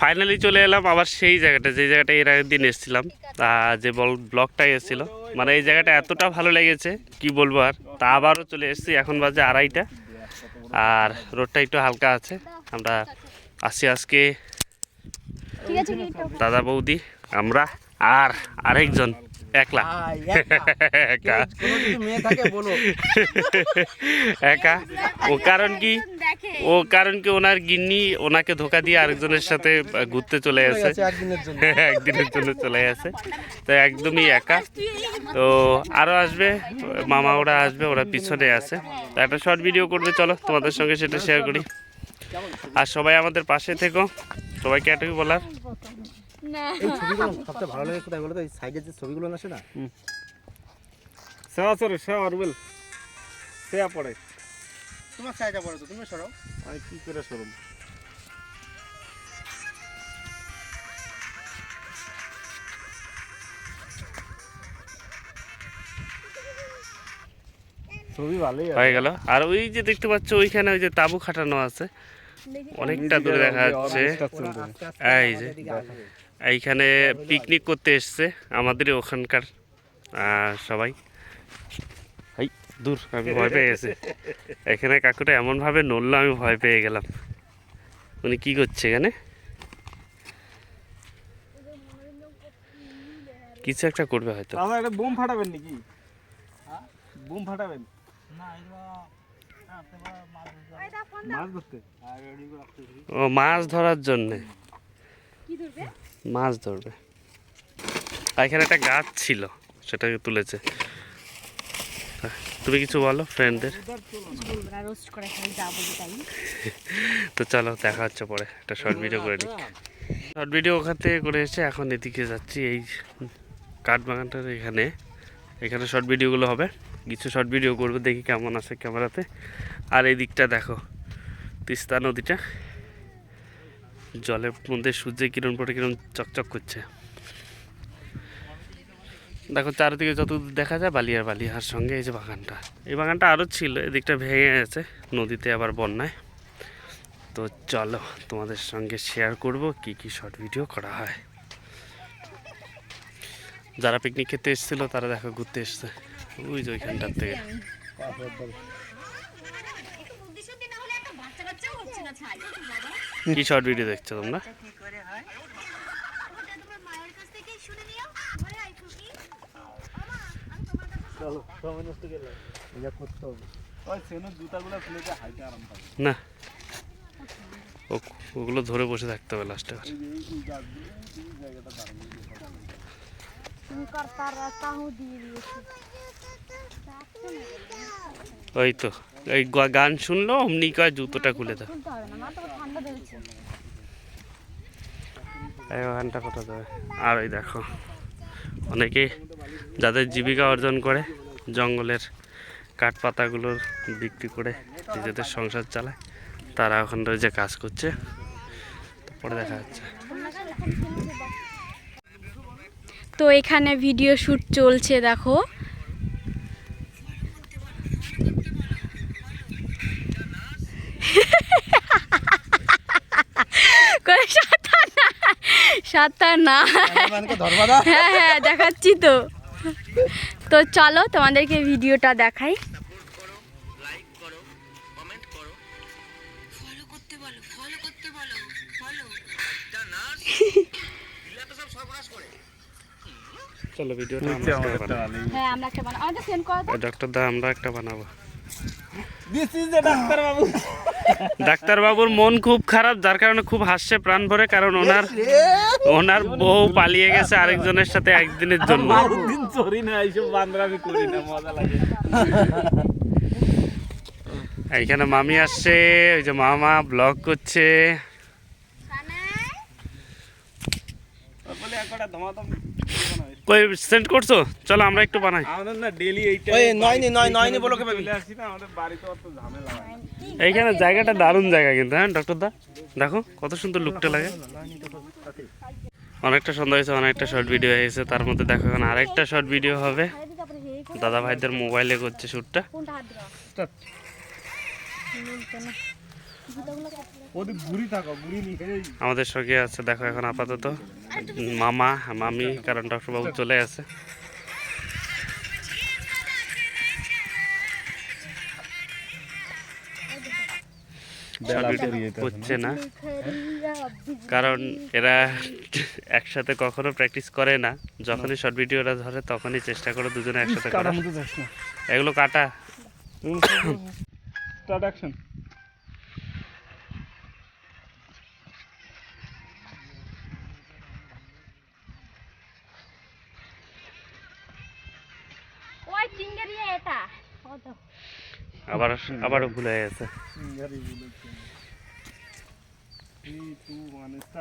Finally চলে এলাম আবার সেই জায়গাটা যে জায়গাটা এর আগের দিন এসেছিলাম। তা যে বল ব্লগটা এসেছিল। মানে এই জায়গাটা এতটা ভালো লেগেছে কি বলব আর। তা আবারও চলে এসেছি এখন বাজে আড়াইটা। আর রোডটা একটু হালকা আছে। আমরা আসি আজকে দাদা বৌদি আমরা আর আরেকজন একলা। একা। একা। ও কারণ কি? ও কারণ কি ওনার গিন্নি ওনাকে ধোকা দিয়ে আরেকজনের সাথে ঘুরতে চলে গেছে। একদিনের জন্য। চলে গেছে। তো একদমই একা। তো আরও আসবে মামা ওরা আসবে ওরা পিছনে আছে। তো একটা শর্ট ভিডিও করবে চলো তোমাদের সঙ্গে সেটা শেয়ার করি। আর সবাই আমাদের পাশে থেকো। সবাইকে এটুকু বলার। না। এই ছবিগুলো সবচেয়ে ভালো লাগে কোথায় বলো তো এই সাইডের যে ছবিগুলো আসে না সেবা সরে সেবা রুবেল সেবা পড়ে। তোমার সাইডে পড়ে তো তুমি সরাও আমি কি করে সরম হয়ে গেল। আর ওই যে দেখতে পাচ্ছ, ওইখানে ওই যে তাবু খাটানো আছে। অনেকটা দূরে দেখা যাচ্ছে। এই যে, এইখানে পিকনিক করতে এসছে আমাদের ওখানকার সবাই। দূর আমি ভয় পেয়ে গেছি। এখানে কাকুটা এমনভাবে নড়লো আমি ভয় পেয়ে গেলাম। উনি কি করছে এখানে? কিছু একটা করবে হয়তো। দাদা বোম ফাটাবেন নাকি? বোম ফাটাবেন? ও মাছ ধরার জন্যে। মাছ ধরবে। এখানে একটা গাছ ছিল সেটাকে তুলেছে। তুমি কিছু বলো ফ্রেন্ডদের তো চলো দেখা হচ্ছে পরে। একটা শর্ট ভিডিও করে নিই। শর্ট ভিডিও ওখান থেকে করে এসে এখন এদিকে যাচ্ছি এই কাঠ বাগানটার এখানে এখানে শর্ট ভিডিওগুলো হবে। কিছু শর্ট ভিডিও করব দেখি কেমন আছে ক্যামেরাতে। আর এই দিকটা দেখো তিস্তা নদীটা। জলের মধ্যে সূর্যের কিরণ পড়ে কিরণ চকচক করছে। দেখো চারিদিকে যত দেখা যায় বালি আর বালি আর সঙ্গে এই যে বাগানটা। এই বাগানটা আরও ছিল এদিকটা ভেঙে গেছে নদীতে আবার বন্যায়। তো চলো তোমাদের সঙ্গে শেয়ার করব কি কি শর্ট ভিডিও করা হয়। যারা পিকনিক খেতে এসেছিল তারা দেখো ঘুরতে এসছে। ওই যে ওইখানটার থেকে। কি শর্ট ভিডিও দেখছ তোমরা? চলো সময় নষ্ট করলাম এটা করতে হবে। ওই সেনো জুতাগুলো খুলে দিয়ে হাইটে আরাম পাবে না। ও ওগুলো ধরে বসে থাকতে হবে লাস্টে আর। ওই তো এই গান শুনলো অমনি কয় জুতোটা খুলে দাও। খুলতে হবে না মাথা ঠান্ডা দিয়েছে। এই গানটা কথা দেবে আর ওই দেখো। অনেকে যাদের জীবিকা অর্জন করে, জঙ্গলের কাঠ পাতাগুলো বিক্রি করে নিজেদের সংসার চালায়, তারা ওখান যে কাজ করছে। তারপরে দেখা যাচ্ছে। তো এখানে ভিডিও শ্যুট চলছে, দেখো কই সাঁতার না সাঁতার না। হ্যাঁ হ্যাঁ দেখাচ্ছি তো। তো চলো তোমাদেরকে ভিডিওটা দেখাই। চলো ভিডিওটা আমরা একটা বানাবো হ্যাঁ দা আমরা একটা বানাবো। দিস ইজ দ্য ডাক্তার বাবু। ডাক্তারবাবুর মন খুব খারাপ যার কারণে খুব হাসছে প্রাণ ভরে কারণ ওনার ওনার বউ পালিয়ে গেছে আরেকজনের সাথে একদিনের জন্য। দিন চরি না এইসব বান্দর করি না মজা লাগে। এইখানে মামি আসছে ওই যে মামা ব্লগ করছে। ধমাধম। কই সেন্ড করছ? চলো আমরা একটু বানাই। আমাদের না ডেলি এইটা ওই নয়নি নয় নয়নি বলো কে পাবি আসি না আমাদের বাড়িতে অত ঝামেলা এইখানে জায়গাটা দারুণ জায়গা কিন্তু হ্যাঁ ডক্টর দা? দেখো কত সুন্দর লুকটা লাগে। অনেকটা সুন্দর হয়েছে অনেকটা শর্ট ভিডিও হয়েছে তার মধ্যে দেখো এখন আরেকটা শর্ট ভিডিও হবে। দাদা ভাইদের মোবাইলে করছে শ্যুটটা আমাদের সঙ্গে আছে দেখো এখন আপাতত। মামা মামি কারণ ডক্টরবাবু চলে আছে। হচ্ছে না? কারণ এরা একসাথে কখনো প্র্যাকটিস করে না। যখনই শর্ট ভিডিওটা ধরে তখনই চেষ্টা করে দুজনে একসাথে না। এগুলো কাটা। স্টার্ট অ্যাকশন আবার আবারও ভুলে গেছে।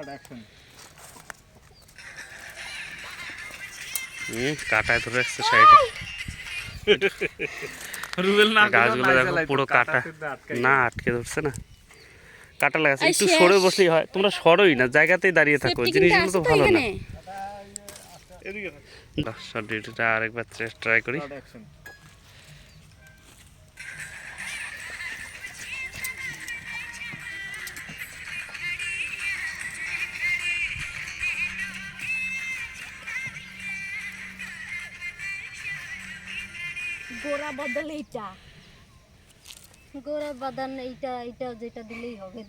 অ্যাকশন হুম, কাটায় ধরে রাখছে সাইডে। রুবেল না গাছগুলো দেখো পুরো কাটা না আটকে ধরছে না। কাটা লাগাছে একটু সরে বসলেই হয়। তোমরা সরোই না জায়গাতেই দাঁড়িয়ে থাকো জিনিসগুলো তো ভালো না। শর্ট ভিডিওটা আরেকবার ট্রাই করি। গোড়া বদল এইটা। গোড়া বাদান এইটা এইটা যেটা দিলেই হবে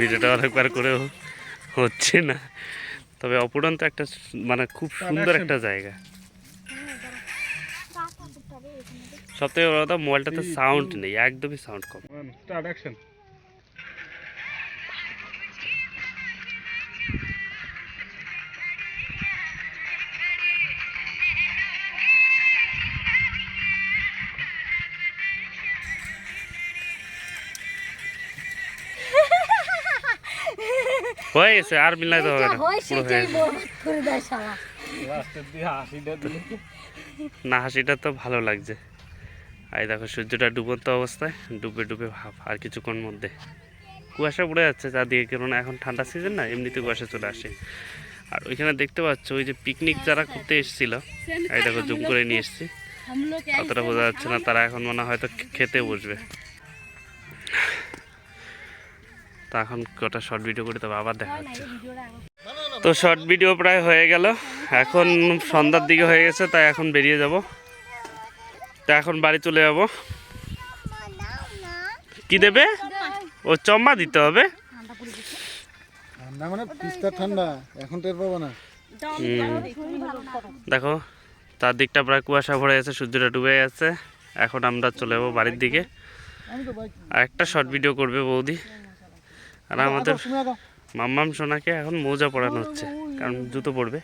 ভিডিওটা অনেকবার করেও হচ্ছে না। তবে অপুরন্ত একটা মানে খুব সুন্দর একটা জায়গা। সব থেকে বড় কথা মোবাইলটাতে সাউন্ড নেই একদমই সাউন্ড কম। হয়ে গেছে আর মিলাইতে হবে না হাসিটা না হাসিটা তো ভালো লাগছে। আর দেখো সূর্যটা ডুবন্ত অবস্থায় ডুবে ডুবে ভাব আর কিছুক্ষণ মধ্যে। কুয়াশা পড়ে যাচ্ছে চারদিকে কেননা এখন ঠান্ডা সিজন না এমনিতে কুয়াশা চলে আসে। আর ওইখানে দেখতে পাচ্ছ ওই যে পিকনিক যারা করতে এসেছিল এই দেখো জুম করে নিয়ে এসেছি। অতটা বোঝা যাচ্ছে না তারা এখন মনে হয়তো খেতে বসবে। তা এখন কটা শর্ট ভিডিও করি তবে আবার দেখা হচ্ছে। তো শর্ট ভিডিও প্রায় হয়ে গেল। এখন সন্ধ্যার দিকে হয়ে গেছে তাই এখন বেরিয়ে যাব। তা এখন বাড়ি চলে যাব। কি দেবে? ও চম্মা দিতে হবে। ঠান্ডা মানে এখন টের পাবো না। দেখো তার দিকটা প্রায় কুয়াশা ভরে গেছে সূর্যটা ডুবে গেছে। এখন আমরা চলে যাব বাড়ির দিকে। আর একটা শর্ট ভিডিও করবে বৌদি। আর আমাদের মাম্মাম সোনাকে এখন মোজা পরানো হচ্ছে কারণ জুতো পরবে।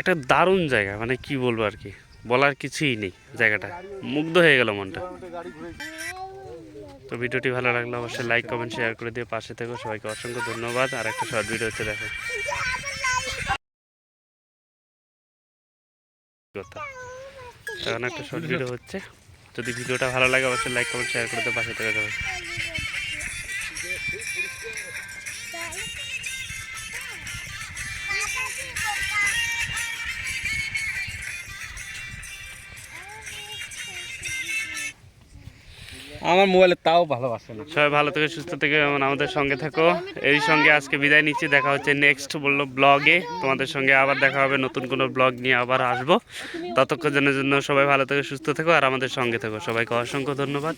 একটা দারুণ জায়গা মানে কি বলব আর কি? বলার কিছুই নেই জায়গাটা। মুগ্ধ হয়ে গেল মনটা। তো ভিডিওটি ভালো লাগলে অবশ্যই লাইক কমেন্ট শেয়ার করে দিয়ে পাশে থেকো। সবাইকে অসংখ্য ধন্যবাদ। আর একটা শর্ট ভিডিও হচ্ছে দেখো। এখন একটা শর্ট ভিডিও হচ্ছে। যদি ভিডিওটা ভালো লাগে অবশ্যই লাইক কমেন্ট শেয়ার করে দেবো পাশে থেকে আমার মোবাইলে তাও ভালোবাসে না। সবাই ভালো থেকে, সুস্থ থেকে আমাদের সঙ্গে থাকো। এই সঙ্গে আজকে বিদায় নিচ্ছি, দেখা হচ্ছে নেক্সট বলল ব্লগে তোমাদের সঙ্গে আবার দেখা হবে, নতুন কোনো ব্লগ নিয়ে আবার আসব। ততক্ষণের জন্য সবাই ভালো থেকে, সুস্থ থেকো, আর আমাদের সঙ্গে থেকো। সবাইকে অসংখ্য ধন্যবাদ।